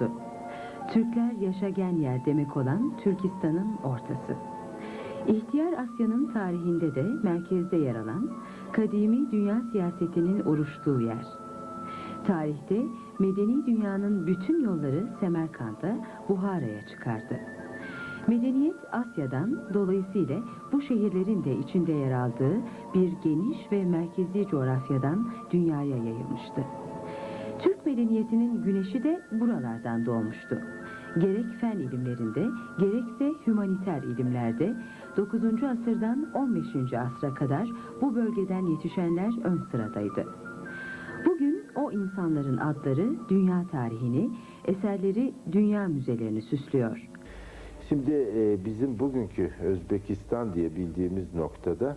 Yurdu. Türkler yaşagen yer demek olan Türkistan'ın ortası. İhtiyar Asya'nın tarihinde de merkezde yer alan kadimi dünya siyasetinin uruştuğu yer. Tarihte medeni dünyanın bütün yolları Semerkant'a, Buhara'ya çıkardı. Medeniyet Asya'dan dolayısıyla bu şehirlerin de içinde yer aldığı bir geniş ve merkezi coğrafyadan dünyaya yayılmıştı. Medeniyetinin güneşi de buralardan doğmuştu. Gerek fen ilimlerinde, gerekse hümaniter ilimlerde 9. asırdan 15. asra kadar bu bölgeden yetişenler ön sıradaydı. Bugün o insanların adları dünya tarihini, eserleri dünya müzelerini süslüyor. Şimdi e, bizim bugünkü Özbekistan diye bildiğimiz noktada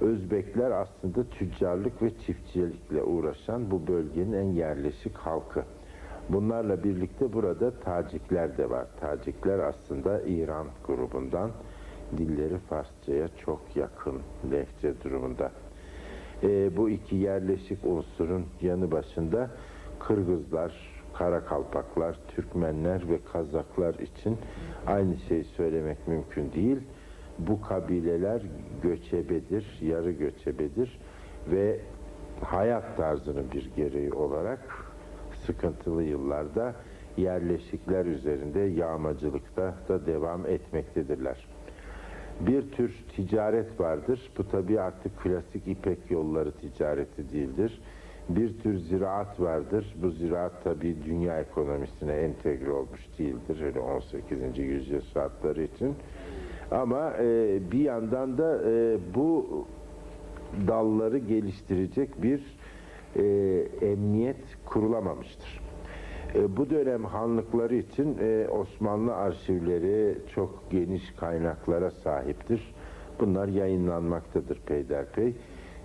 Özbekler aslında tüccarlık ve çiftçilikle uğraşan bu bölgenin en yerleşik halkı. Bunlarla birlikte burada Tacikler de var. Tacikler aslında İran grubundan dilleri Farsçaya çok yakın lehçe durumunda. E, bu iki yerleşik unsurun yanı başında Kırgızlar, Karakalpaklar, Türkmenler ve Kazaklar için aynı şeyi söylemek mümkün değil. Bu kabileler göçebedir, yarı göçebedir ve hayat tarzının bir gereği olarak sıkıntılı yıllarda yerleşikler üzerinde yağmacılıkta da devam etmektedirler. Bir tür ticaret vardır. Bu tabi artık klasik ipek yolları ticareti değildir. Bir tür ziraat vardır. Bu ziraat tabi dünya ekonomisine entegre olmuş değildir. Öyle 18. yüzyıl şartları için. Ama e, bir yandan da e, bu dalları geliştirecek bir e, emniyet kurulamamıştır. E, bu dönem hanlıkları için e, Osmanlı arşivleri çok geniş kaynaklara sahiptir. Bunlar yayınlanmaktadır peyderpey.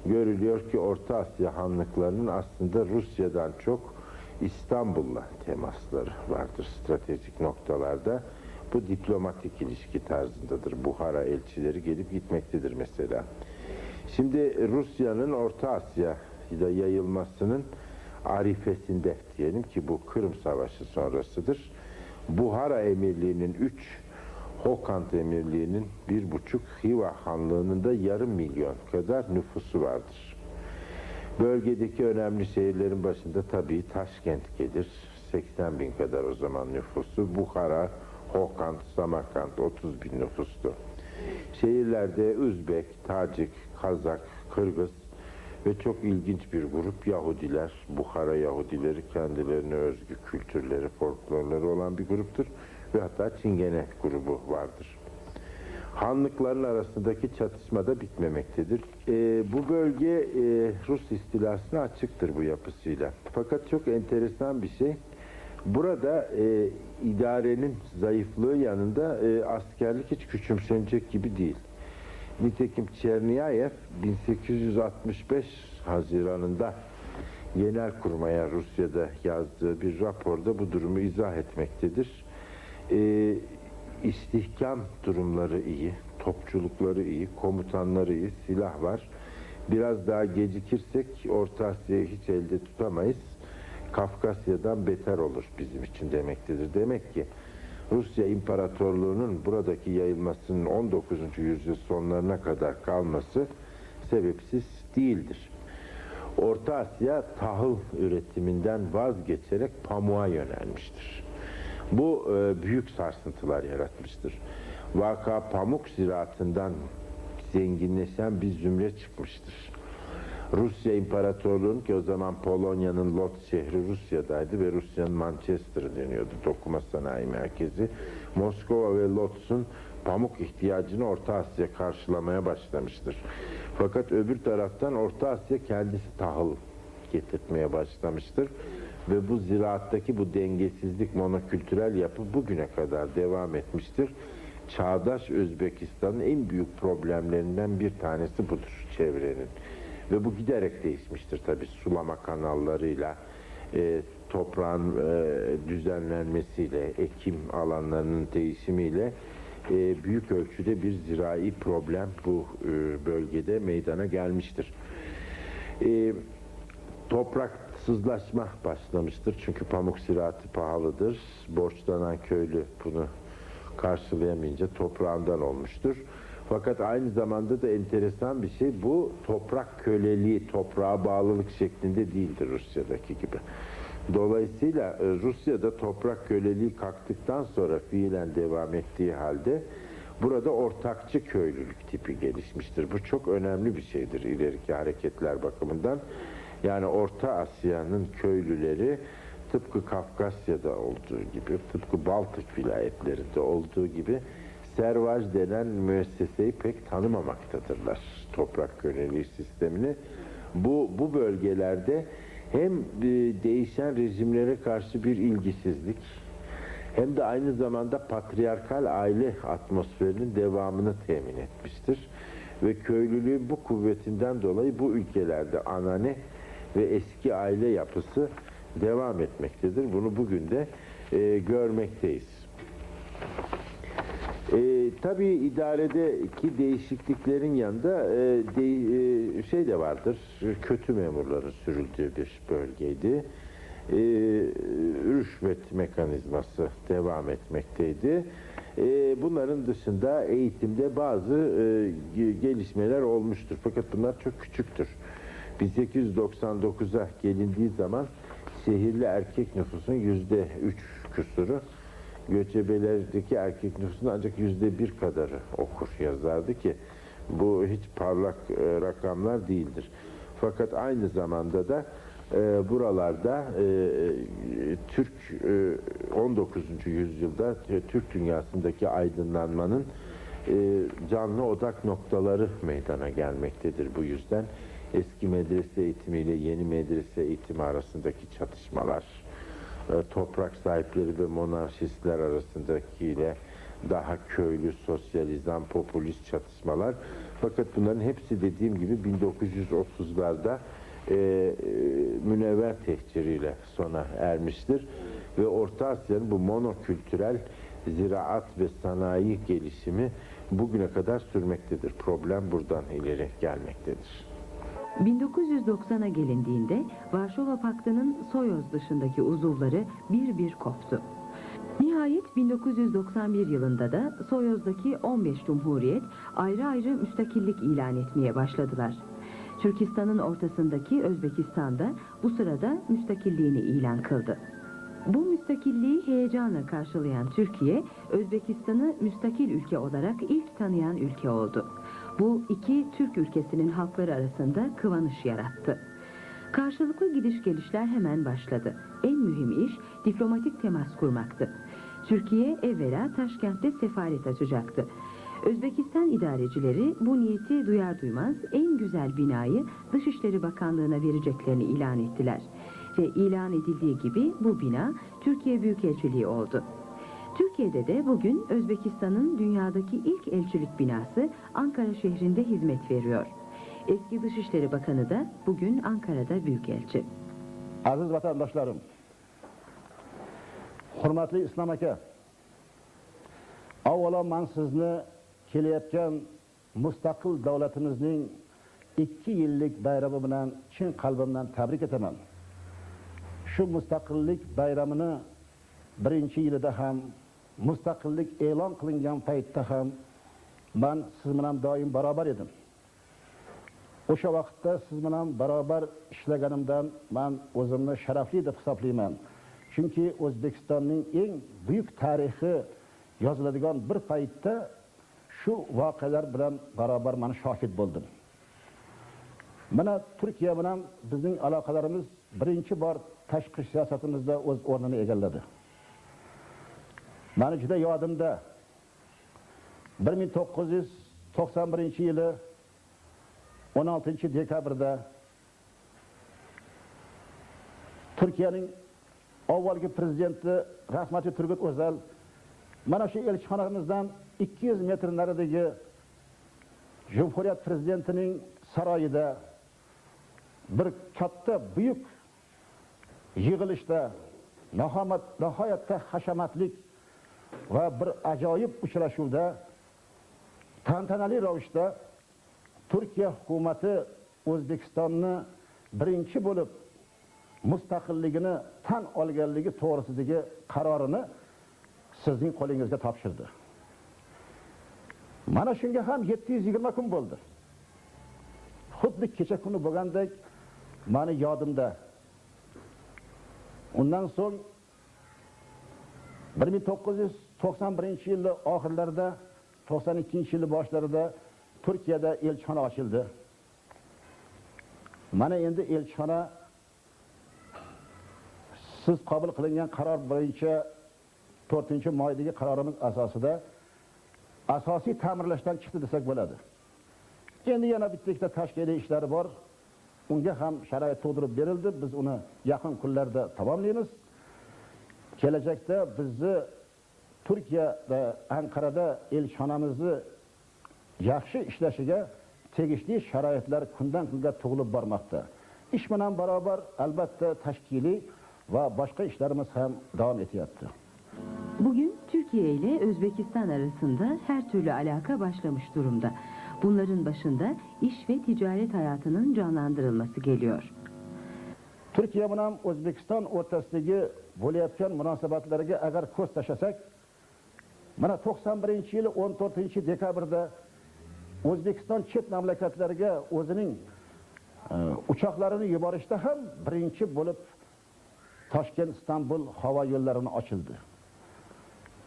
Görülüyor ki Orta Asya hanlıklarının aslında Rusya'dan çok İstanbul'la temasları vardır stratejik noktalarda. Bu diplomatik ilişki tarzındadır. Buhara elçileri gelip gitmektedir mesela. Şimdi Rusya'nın Orta Asya'da yayılmasının arifesinde diyelim ki bu Kırım Savaşı sonrasıdır. Buhara Emirliği'nin 3, Hokant Emirliği'nin bir buçuk, Hiva Hanlığı'nın da yarım milyon kadar nüfusu vardır. Bölgedeki önemli şehirlerin başında tabii Taşkent gelir. 80 bin kadar o zaman nüfusu. Buhara, Hokant, Samarkand 30 bin nüfustu. Şehirlerde Üzbek, Tacik, Kazak, Kırgız ve çok ilginç bir grup Yahudiler, Buhara Yahudileri kendilerine özgü kültürleri, folklorları olan bir gruptur ve hatta Çingene grubu vardır. Hanlıkların arasındaki çatışma da bitmemektedir. Ee, bu bölge e, Rus istilasına açıktır bu yapısıyla. Fakat çok enteresan bir şey. Burada e, idarenin zayıflığı yanında e, askerlik hiç küçümsenecek gibi değil. Nitekim Çerniyayev 1865 Haziran'ında Genelkurmay'a Rusya'da yazdığı bir raporda bu durumu izah etmektedir. Ee, istihkam durumları iyi, topçulukları iyi, komutanları iyi, silah var. Biraz daha gecikirsek Orta Asya'yı hiç elde tutamayız. Kafkasya'dan beter olur bizim için demektedir. Demek ki Rusya İmparatorluğu'nun buradaki yayılmasının 19. yüzyıl sonlarına kadar kalması sebepsiz değildir. Orta Asya tahıl üretiminden vazgeçerek pamuğa yönelmiştir. Bu e, büyük sarsıntılar yaratmıştır. Vaka pamuk ziraatından zenginleşen bir zümre çıkmıştır. Rusya İmparatorluğu'nun ki o zaman Polonya'nın Lodz şehri Rusya'daydı ve Rusya'nın Manchester'ı deniyordu dokuma sanayi merkezi. Moskova ve Lodz'un pamuk ihtiyacını Orta Asya karşılamaya başlamıştır. Fakat öbür taraftan Orta Asya kendisi tahıl getirtmeye başlamıştır. Ve bu ziraattaki bu dengesizlik, monokültürel yapı bugüne kadar devam etmiştir. Çağdaş Özbekistan'ın en büyük problemlerinden bir tanesi budur çevrenin. Ve bu giderek değişmiştir tabi sulama kanallarıyla, e, toprağın e, düzenlenmesiyle, ekim alanlarının değişimiyle e, büyük ölçüde bir zirai problem bu e, bölgede meydana gelmiştir. E, toprak sızlaşma başlamıştır. Çünkü pamuk ziraatı pahalıdır. Borçlanan köylü bunu karşılayamayınca toprağından olmuştur. Fakat aynı zamanda da enteresan bir şey bu toprak köleliği, toprağa bağlılık şeklinde değildir Rusya'daki gibi. Dolayısıyla e, Rusya'da toprak köleliği kalktıktan sonra fiilen devam ettiği halde burada ortakçı köylülük tipi gelişmiştir. Bu çok önemli bir şeydir ileriki hareketler bakımından. Yani Orta Asya'nın köylüleri tıpkı Kafkasya'da olduğu gibi, tıpkı Baltık vilayetlerinde olduğu gibi servaj denen müesseseyi pek tanımamaktadırlar toprak köleliği sistemini. Bu, bu bölgelerde hem e, değişen rejimlere karşı bir ilgisizlik hem de aynı zamanda patriarkal aile atmosferinin devamını temin etmiştir. Ve köylülüğün bu kuvvetinden dolayı bu ülkelerde anane ve eski aile yapısı devam etmektedir. Bunu bugün de e, görmekteyiz. E, tabii idaredeki değişikliklerin yanında e, de- e, şey de vardır, kötü memurların sürüldüğü bir bölgeydi. E, rüşvet mekanizması devam etmekteydi. E, bunların dışında eğitimde bazı e, ge- gelişmeler olmuştur. Fakat bunlar çok küçüktür. 1899'a gelindiği zaman şehirli erkek nüfusun yüzde üç küsuru göçebelerdeki erkek nüfusun ancak yüzde bir kadarı okur yazardı ki bu hiç parlak e, rakamlar değildir. Fakat aynı zamanda da e, buralarda e, e, Türk e, 19. yüzyılda e, Türk dünyasındaki aydınlanmanın e, canlı odak noktaları meydana gelmektedir bu yüzden. Eski medrese eğitimiyle yeni medrese eğitimi arasındaki çatışmalar, toprak sahipleri ve monarşistler arasındakiyle daha köylü, sosyalizan, popülist çatışmalar. Fakat bunların hepsi dediğim gibi 1930'larda e, e, münevver tehciriyle sona ermiştir. Ve Orta Asya'nın bu monokültürel ziraat ve sanayi gelişimi bugüne kadar sürmektedir. Problem buradan ileri gelmektedir. 1990'a gelindiğinde Varşova Paktı'nın Soyoz dışındaki uzuvları bir bir koptu. Nihayet 1991 yılında da Soyoz'daki 15 cumhuriyet ayrı ayrı müstakillik ilan etmeye başladılar. Türkistan'ın ortasındaki Özbekistan da bu sırada müstakilliğini ilan kıldı. Bu müstakilliği heyecanla karşılayan Türkiye, Özbekistan'ı müstakil ülke olarak ilk tanıyan ülke oldu. Bu iki Türk ülkesinin halkları arasında kıvanış yarattı. Karşılıklı gidiş gelişler hemen başladı. En mühim iş diplomatik temas kurmaktı. Türkiye evvela Taşkent'te sefaret açacaktı. Özbekistan idarecileri bu niyeti duyar duymaz en güzel binayı Dışişleri Bakanlığı'na vereceklerini ilan ettiler. Ve ilan edildiği gibi bu bina Türkiye Büyükelçiliği oldu. Türkiye'de de bugün Özbekistan'ın dünyadaki ilk elçilik binası Ankara şehrinde hizmet veriyor. Eski Dışişleri Bakanı da bugün Ankara'da büyükelçi. Aziz vatandaşlarım, hurmatli Islom aka, avvalo man sizni kelayotgan mustaqil davlatimizning ikki yillik bayrami bilan chin qalbimdan tabrik etaman. Shu mustaqillik bayramini birinchi yilida ham, mustaqillik e'lon qilingan paytda ham man siz bilan doim barobar edim. O'sha vaqtda siz bilan barobar ishlaganimdan men o'zimni sharafli deb hisoblayman. Chunki O'zbekistonning eng buyuk tarixi yoziladigan bir paytda shu voqealar bilan barobar men shohid bo'ldim. Mana Turkiya bilan bizning aloqalarimiz birinchi bor tashqi siyosatimizda o'z o'rnini egalladi. Mani juda yodimda. 1991 yili 16 dekabrda Turkiyaning avvalgi prezidenti Rahmatli Turgut O'zal mana shu elchixonamizdan 200 metr naridagi Jumhuriyat prezidentining saroyida bir katta buyuk yig'ilishda nihoyat nihoyatda hashamatlik va bir ajoyib uchrashuvda tantanali ravishda Turkiya hukumati O'zbekistonni birinchi bo'lib mustaqilligini tan olganligi to'g'risidagi qarorini sizning qo'lingizga topshirdi. Mana shunga ham 720 kun bo'ldi. Xuddi kecha kuni bo'lgandek mani yodimda. Undan so'ng 91 yilni oxirlarida 92 yilni boshlarida Turkiyada elchixona ochildi. Mana endi elchixona siz qabul qilingan qaror bo'yicha 4-moydagi qarorimiz asosida asosiy ta'mirlashdan chiqdi desak bo'ladi. Endi yana bitta ikkita tashkiliy ishlari bor. Unga ham sharoit tug'dirib berildi. Biz uni yaqin kunlarda tamomlaymiz. Kelajakda bizni Turkiyada, Anqarada elchixonamizni yaxshi ishlashiga tegishli sharoitlar kundan kunga tug'ilib bormoqda. Ish bilan barobar albatta tashkiliy va boshqa ishlarimiz ham davom etyapti. Bugün Türkiye ile Özbekistan arasında her türlü alaka başlamış durumda. Bunların başında iş ve ticaret hayatının canlandırılması geliyor. Turkiya bilan O'zbekiston o'rtasidagi bo'layotgan munosabatlarga agar ko'z tashlasak, mana 91-yil 14-dekabrda O'zbekiston chet mamlakatlarga o'zining e, uchoqlarini yuborishda ham birinchi bo'lib Toshkent Istanbul havo yo'llarini ochildi.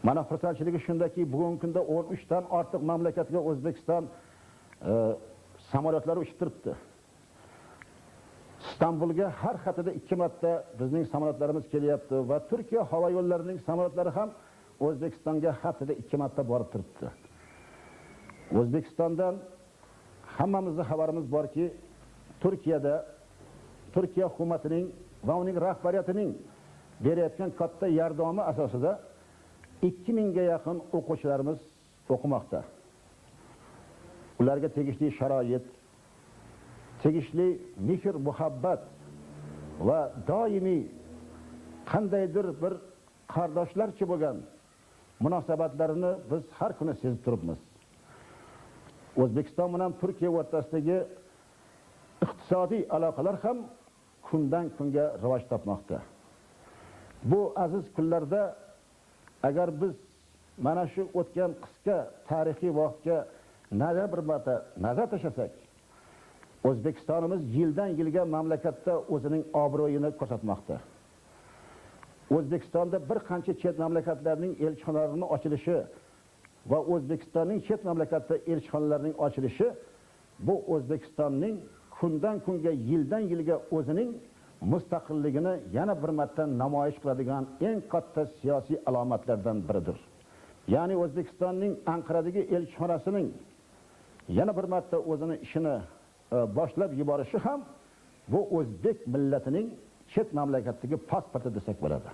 Mana xursandchiligi shundaki, bugungi kunda 13 dan ortiq mamlakatga O'zbekiston e, samolyotlari uchib turibdi. Istanbulga har haftada 2 marta bizning samolyotlarimiz kelyapti va Turkiya havo yo'llarining samolyotlari ham O'zbekistonga haftada 2 marta borib turibdi. O'zbekistondan hammamizning xabarimiz borki, Turkiyada Turkiya hukumatining va uning rahbariyatining berayotgan katta yordami asosida 2000 ga yaqin o'quvchilarimiz o'qimoqda. Ularga tegishli sharoit, tegishli mehr muhabbat va doimiy qandaydir bir qardoshlarcha bo'lgan munosabatlarini biz har kuni sezib turibmiz. O'zbekiston bilan Turkiya o'rtasidagi iqtisodiy aloqalar ham kundan kunga rivoj topmoqda. Bu aziz kunlarda agar biz mana shu o'tgan qisqa tarixiy vaqtga nazar bir marta nazar tashlasak, O'zbekistonimiz yildan yilga mamlakatda o'zining obro'yini ko'rsatmoqda. O'zbekistonda bir qancha chet mamlakatlarning elchixonalarining ochilishi va O'zbekistonning chet mamlakatda elchixonalarining ochilishi bu O'zbekistonning kundan kunga yildan yilga o'zining mustaqilligini yana bir marta namoyish qiladigan eng katta siyosiy alomatlardan biridir. Ya'ni O'zbekistonning Anqaradagi elchixonasining yana bir marta o'zini ishini e, boshlab yuborishi ham bu o'zbek millatining chet mamlakatdagi pasporti desak bo'ladi.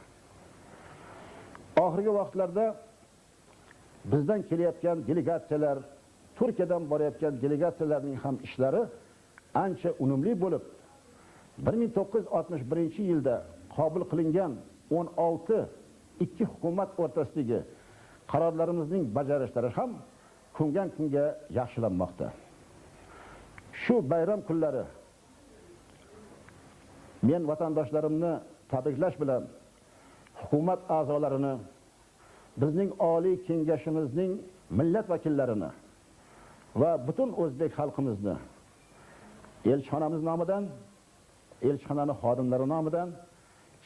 Oxirgi vaqtlarda bizdan kelayotgan delegatsiyalar, Turkiyadan borayotgan delegatsiyalarning ham ishlari ancha unumli bo'lib, 1961-yilda qabul qilingan 16 ikki hukumat o'rtasidagi qarorlarimizning bajarishlari ham kundan kunga yaxshilanmoqda. Shu bayram kunlari men vatandoshlarimni tabriklash bilan hukumat a'zolarini, bizning oliy kengashimizning millat vakillarini va butun o'zbek xalqimizni elchixonamiz nomidan, elchixonaning xodimlari nomidan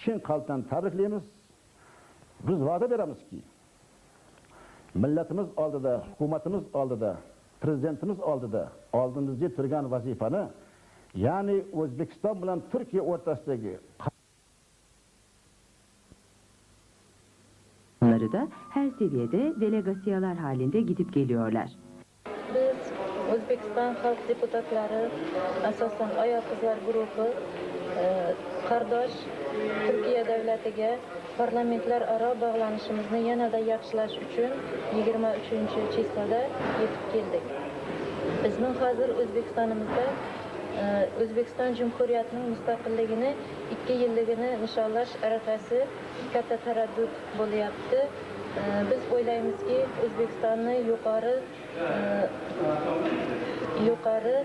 chin qalbdan tabriklaymiz. Biz va'da beramizki, millatimiz oldida, hukumatimiz oldida, prezidentimiz oldida oldimizda turgan vazifani, ya'ni O'zbekiston bilan Turkiya o'rtasidagi da her seviyede delegasyalar halinde gidip geliyorlar. Biz O'zbekiston xalq deputatlari asosan oyoq qizlar guruhi e, qardosh Turkiya davlatiga parlamentlararo bog'lanishimizni yanada yaxshilash uchun 23-chislada yetib keldik. Bizning hozir O'zbekistonimizda Э, O'zbekiston Jumhuriyatining mustaqilligini 2 yilligini nishonlash arafasi katta taraddud bo'lyapti. Э, biz o'ylaymizki, O'zbekistonni yuqori э, yuqori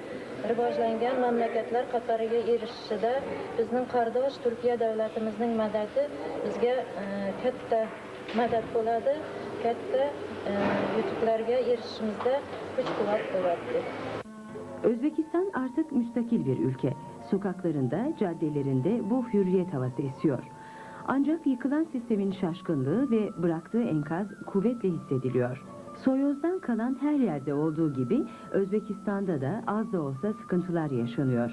rivojlangan mamlakatlar qatoriga erishishida bizning qardosh turkiya davlatimizning madadi bizga katta madad bo'ladi katta yutuqlarga erishishimizda kuch quvvat bo'ladi Özbekistan artık müstakil bir ülke. Sokaklarında, caddelerinde bu hürriyet havası esiyor. Ancak yıkılan sistemin şaşkınlığı ve bıraktığı enkaz kuvvetle hissediliyor. Soyoz'dan kalan her yerde olduğu gibi Özbekistan'da da az da olsa sıkıntılar yaşanıyor.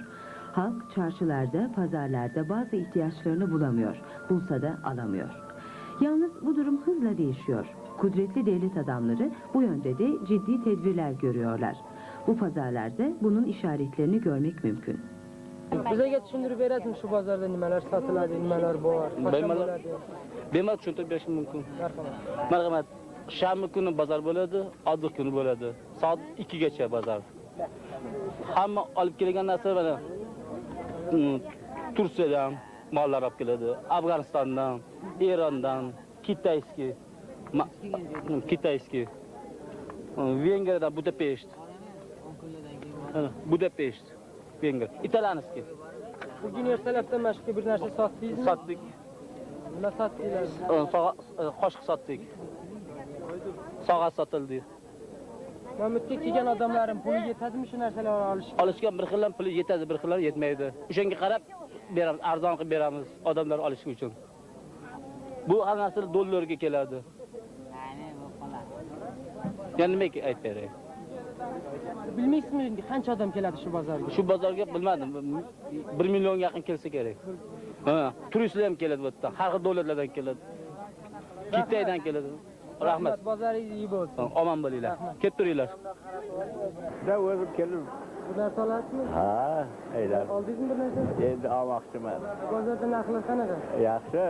Halk çarşılarda, pazarlarda bazı ihtiyaçlarını bulamıyor. Bulsa da alamıyor. Yalnız bu durum hızla değişiyor. Kudretli devlet adamları bu yönde de ciddi tedbirler görüyorlar. Bu pazarlarda bunun işaretlerini görmek mümkün. Tushuntirib berasizmi shu bozorda nimalar sotiladi, nimalar bor, qachon Bemalol bo'ladi? bemalol tushuntirib berishim mumkin Marhamat. marhamat shanba kuni bozor bo'ladi oddiy kuni bo'ladi soat ikkigacha bozor hamma olib kelgan narsa mana mm, tursiyadan mollar olib keladi afg'onistondan erondan kitayskiy ma- mm, kitayskiy mm, vengriyadan budapesht Ana, budapesht vengriya italyanskiy Bugun ertalabdan mana shu bir narsa sotdingizmi? sotdik Nima sotdinglar? Sog'a- qoshiq sotdik sog'a sotildi Mana bu yerga kelgan odamlarim puli yetadimi shu narsalarni olishga? olishgan bir xillar puli yetadi bir xillar yetmaydi o'shanga qarab beramiz arzon qilib beramiz odamlar olishi uchun bu har narsa dollarga keladi yana nimaga aytib beray Bilmaysizmi endi qancha odam keladi shu bozorga? shu bozorga bilmadim bir million yaqin kelsa kerak ha turistlar ham keladi bu yerdan har xil davlatlardan keladi kitaydan keladi rahmat Bozoringiz iyi bo'lsin. omon bo'linglar kelib turinglar Da o'zim kelib. Bu narsa olasizmi? Ha, aylar. Oldingizmi bir narsa? Endi olmoqchiman. Bozorda narxlar qanaqa? Yaxshi.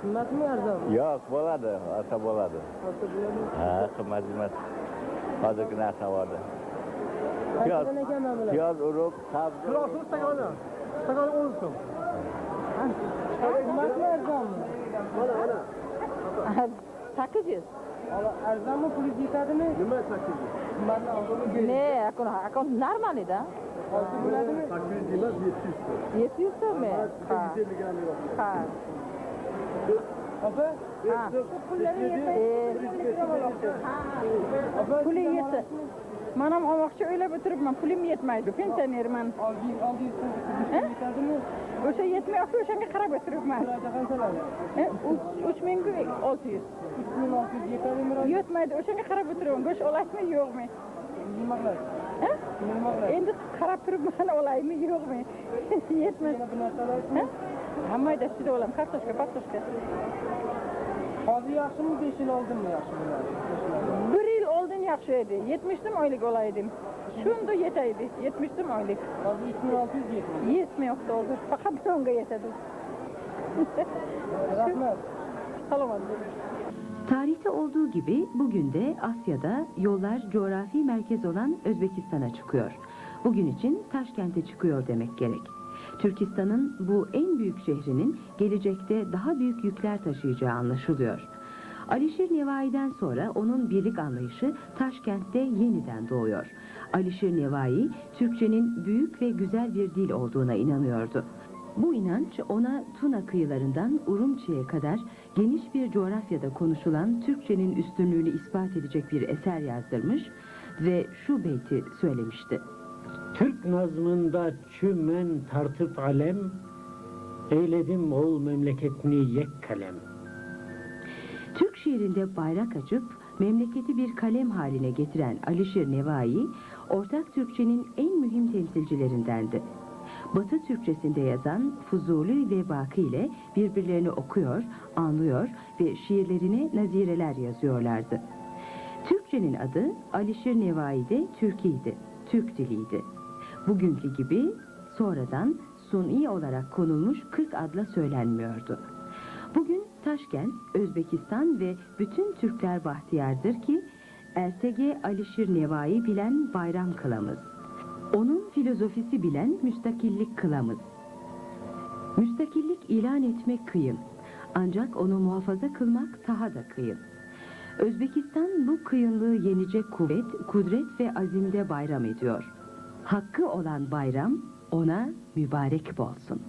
Qimmatmi arzonmi? Yo'q, bo'ladi, olsa bo'ladi. Ha, qimmat emas. Hozirgi narsa bordi. Bular? Piyoz urib, sabzi. Kilosi stagoni. Stagoni 10 so'm. Sakkiz yuz Ola, Arzonmi pulingiz yetadimi? Nima 800? Qimmatni oldimi? ne akun akun normal edi Olsa bo'ladimi? yetti yuz so'mmi ha ha Opa, ha puli yetsa man ham olmoqchi o'ylab o'tiribman pulim yetmaydi pensionerman oldingiz oldingiz Ha? yetadimi? o'sha yetmayapti o'shanga qarab o'tiribman Bularda qanchalar? E, uch- uch ming olti yuz 3600 yetadimi? yetmaydi o'shanga qarab o'tiraman go'sht olaymi yo'qmi Nima qilasiz? Endi qarab turibman olaymi yo'qmi yetmaydi Yana bir narsa olasizmi? Ha? hammayda shuni olaman kartoshka kartoshka Hozir yaxshimi, 5 yil oldinmi yaxshi bir yaxshi edi yetmishdim oylik olaydim shunda yetaydi yetmishdim oylik Hozir 3600 yetadi. yetmayapti hozir faqat songa yetadi Rahmat. salomat Tarihte olduğu gibi bugün de Asya'da yollar coğrafi merkez olan Özbekistan'a çıkıyor. Bugün için Taşkent'e çıkıyor demek gerek. Türkistan'ın bu en büyük şehrinin gelecekte daha büyük yükler taşıyacağı anlaşılıyor. Alişir Nevai'den sonra onun birlik anlayışı Taşkent'te yeniden doğuyor. Alişir Nevai, Türkçenin büyük ve güzel bir dil olduğuna inanıyordu. Bu inanç ona Tuna kıyılarından Urumçi'ye kadar geniş bir coğrafyada konuşulan Türkçenin üstünlüğünü ispat edecek bir eser yazdırmış ve şu beyti söylemişti. Türk nazmında çümen tartıp alem, eyledim ol memleketini yek kalem. Türk şiirinde bayrak açıp memleketi bir kalem haline getiren Alişir Nevai, ortak Türkçenin en mühim temsilcilerindendi. Batı Türkçesinde yazan Fuzuli ve Baki ile birbirlerini okuyor, anlıyor ve şiirlerine nazireler yazıyorlardı. Türkçenin adı Alişir Nevai'de Türkiydi, Türk diliydi. Bugünkü gibi sonradan suni olarak konulmuş 40 adla söylenmiyordu. Taşkent, Özbekistan ve bütün Türkler bahtiyardır ki LSG Alişir Nevai bilen bayram kılamız. Onun filozofisi bilen müstakillik kılamız. Müstakillik ilan etmek kıyın. Ancak onu muhafaza kılmak daha da kıyın. Özbekistan bu kıyınlığı yenecek kuvvet, kudret ve azimde bayram ediyor. Hakkı olan bayram ona mübarek olsun.